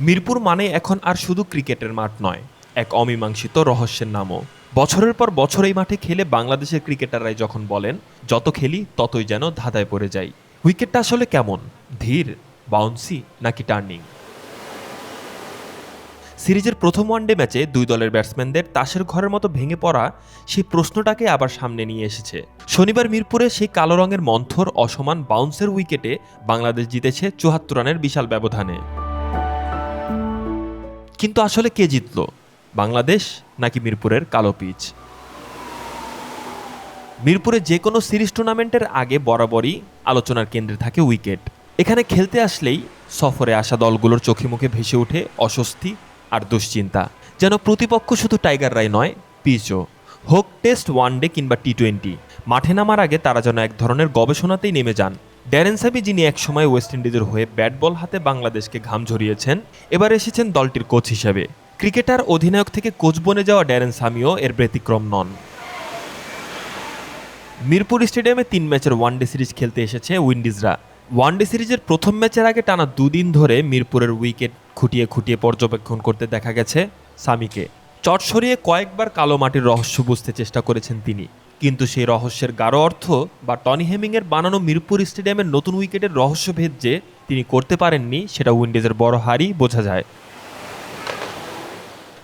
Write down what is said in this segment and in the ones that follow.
মিরপুর মানে এখন আর শুধু ক্রিকেটের মাঠ নয়, এক অমীমাংসিত রহস্যের নামও। বছরের পর বছর এই মাঠে খেলে বাংলাদেশের ক্রিকেটাররাই যখন বলেন, যত খেলি, ততই যেন ধাঁধায় পড়ে যাই। উইকেটটা আসলে কেমন? ধীর, বাউন্সি নাকি টার্নিং? সিরিজের প্রথম ওয়ানডে ম্যাচে দুই দলের ব্যাটসম্যানদের তাসের ঘরের মতো ভেঙে পড়া সেই প্রশ্নটাকে আবার সামনে নিয়ে এসেছে। শনিবার মিরপুরে সেই কালো রঙের মন্থর, অসমান বাউন্সের উইকেটে বাংলাদেশ জিতেছে চুয়াত্তর রানের বিশাল ব্যবধানে। কিন্তু আসলে কে জিতল? বাংলাদেশ নাকি মিরপুরের কালো পিচ? মিরপুরে যে কোনো সিরিজ টুর্নামেন্টের আগে বরাবরই আলোচনার কেন্দ্রে থাকে উইকেট। এখানে খেলতে আসলেই সফরে আসা দলগুলোর চোখে মুখে ভেসে ওঠে অস্বস্তি আর দুশ্চিন্তা। যেন প্রতিপক্ষ শুধু টাইগাররাই নয়, পিচও। হোক টেস্ট ওয়ানডে কিংবা টি টোয়েন্টি, মাঠে নামার আগে তারা যেন এক ধরনের গবেষণাতেই নেমে যান। ড্যারেন সাবি, যিনি একসময় ওয়েস্ট ইন্ডিজের হয়ে ব্যাট বল হাতে বাংলাদেশকে ঘাম ঝরিয়েছেন, এবার এসেছেন দলটির কোচ হিসেবে। ক্রিকেটার অধিনায়ক থেকে কোচ বনে যাওয়া ড্যারেন সামিও এর ব্যতিক্রম নন। মিরপুর স্টেডিয়ামে তিন ম্যাচের ওয়ানডে সিরিজ খেলতে এসেছে উইন্ডিজরা। ওয়ানডে সিরিজের প্রথম ম্যাচের আগে টানা দুদিন ধরে মিরপুরের উইকেট খুঁটিয়ে খুঁটিয়ে পর্যবেক্ষণ করতে দেখা গেছে সামিকে। চট সরিয়ে কয়েকবার কালো মাটির রহস্য বুঝতে চেষ্টা করেছেন তিনি। কিন্তু সেই রহস্যের গাঢ় অর্থ বা টনি হেমিংয়ের বানানো মিরপুর স্টেডিয়ামের নতুন উইকেটের রহস্যভেদ যে তিনি করতে পারেননি, সেটা উইন্ডিজের বড় হারই বোঝা যায়।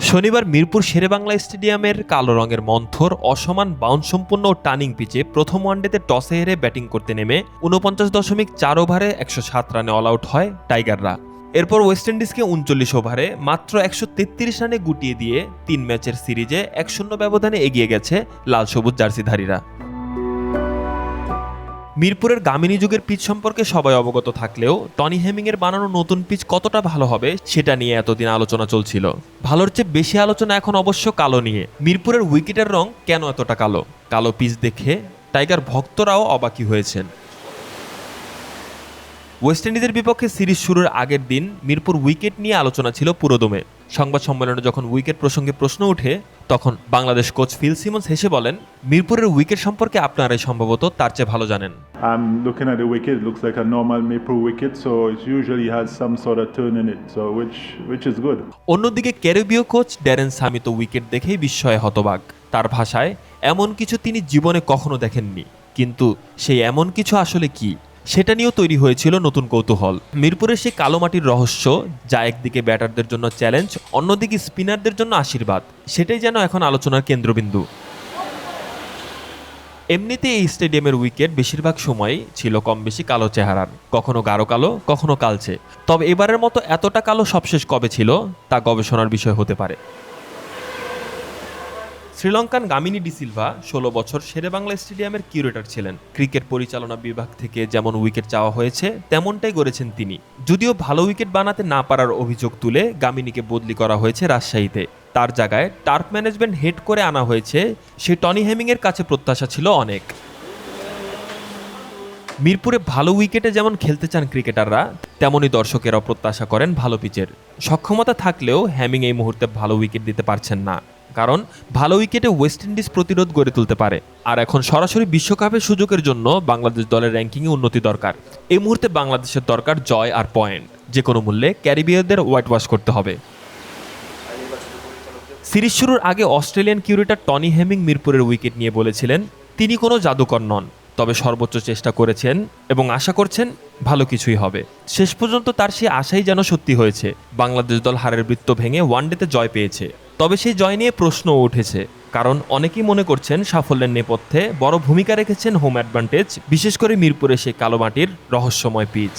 শনিবার মিরপুর শেরেবাংলা স্টেডিয়ামের কালো রঙের মন্থর, অসমান বাউন্স সম্পূর্ণ ও টার্নিং পিচে প্রথম ওয়ানডেতে টসে হেরে ব্যাটিং করতে নেমে উনপঞ্চাশ দশমিক চার ওভারে একশো সাত রানে অল আউট হয় টাইগাররা। এরপর ওয়েস্ট ইন্ডিজকে উনচল্লিশ ওভারে মাত্র একশো তেত্রিশ রানে গুটিয়ে দিয়ে তিন ম্যাচের সিরিজে এক শূন্য ব্যবধানে এগিয়ে গেছে লাল সবুজ জার্সিধারীরা। মিরপুরের গামিনী যুগের পিচ সম্পর্কে সবাই অবগত থাকলেও টনি হেমিংয়ের বানানো নতুন পিচ কতটা ভালো হবে সেটা নিয়ে এতদিন আলোচনা চলছিল। ভালোর চেয়ে বেশি আলোচনা এখন অবশ্য কালো নিয়ে। মিরপুরের উইকেটের রং কেন এতটা কালো? কালো পিচ দেখে টাইগার ভক্তরাও অবাকি হয়েছেন। ওয়েস্ট ইন্ডিজের বিপক্ষে সিরিজ শুরুর আগের দিন মিরপুর উইকেট নিয়ে আলোচনা ছিল পুরোদমে সংবাদ সম্মেলনে যখন উইকেট প্রসঙ্গে প্রশ্ন ওঠে তখন বাংলাদেশ কোচ ফিল সিমন্স হেসে বলেন মিরপুরের উইকেট সম্পর্কে আপনারাই সম্ভবত তার চেয়ে ভালো জানেন I'm looking at the wicket. It looks like a normal maple wicket, so it usually has some sort of turn in it, so which which is good. অন্যদিকে ক্যারিবীয় কোচ ড্যারেন সামি তো উইকেট দেখেই বিস্ময়ে হতবাক তার ভাষায় এমন কিছু তিনি জীবনে কখনো দেখেননি কিন্তু সেই এমন কিছু আসলে কি সেটা নিয়েও তৈরি হয়েছিল নতুন কৌতূহল। মিরপুরের সেই কালো মাটির রহস্য, যা একদিকে ব্যাটারদের জন্য চ্যালেঞ্জ, অন্যদিকে স্পিনারদের জন্য আশীর্বাদ, সেটাই যেন এখন আলোচনার কেন্দ্রবিন্দু। এমনিতে এই স্টেডিয়ামের উইকেট বেশিরভাগ সময়ই ছিল কম বেশি কালো চেহারার, কখনো গাঢ় কালো, কখনো কালচে। তবে এবারের মতো এতটা কালো সবশেষ কবে ছিল, তা গবেষণার বিষয় হতে পারে। শ্রীলঙ্কান গামিনী ডিসিলভা ষোলো বছর শেরেবাংলা স্টেডিয়ামের কিউরেটর ছিলেন। ক্রিকেট পরিচালনা বিভাগ থেকে যেমন উইকেট চাওয়া হয়েছে, তেমনটাই গড়েছেন তিনি। যদিও ভালো উইকেট বানাতে না পারার অভিযোগ তুলে গামিনীকে বদলি করা হয়েছে রাজশাহীতে। তার জায়গায় টার্ফ ম্যানেজমেন্ট হেড করে আনা হয়েছে, সে টনি হেমিংয়ের কাছে প্রত্যাশা ছিল অনেক। মিরপুরে ভালো উইকেটে যেমন খেলতে চান ক্রিকেটাররা, তেমনই দর্শকেরাও প্রত্যাশা করেন ভালো পিচের। সক্ষমতা থাকলেও হ্যামিং এই মুহূর্তে ভালো উইকেট দিতে পারছেন না। কারণ ভালো উইকেটে ওয়েস্ট ইন্ডিজ প্রতিরোধ গড়ে তুলতে পারে। আর এখন সরাসরি বিশ্বকাপের সুযোগের জন্য বাংলাদেশ দলের র্যাঙ্কিংয়ে উন্নতি দরকার। এই মুহূর্তে বাংলাদেশের দরকার জয় আর পয়েন্ট। যে কোনো মূল্যে ক্যারিবিয়ানদের হোয়াইট ওয়াশ করতে হবে। সিরিজ শুরুর আগে অস্ট্রেলিয়ান কিউরেটার টনি হেমিং মিরপুরের উইকেট নিয়ে বলেছিলেন, তিনি কোনো জাদুকর নন, তবে সর্বোচ্চ চেষ্টা করেছেন এবং আশা করছেন ভালো কিছুই হবে। শেষ পর্যন্ত তার সেই আশাই যেন সত্যি হয়েছে। বাংলাদেশ দল হারের বৃত্ত ভেঙে ওয়ানডেতে জয় পেয়েছে। তবে সেই জয় নিয়ে প্রশ্নও উঠেছে, কারণ অনেকেই মনে করছেন সাফল্যের নেপথ্যে বড় ভূমিকা রেখেছেন হোম অ্যাডভান্টেজ, বিশেষ করে মিরপুরে সেই কালো মাটির রহস্যময় পিচ।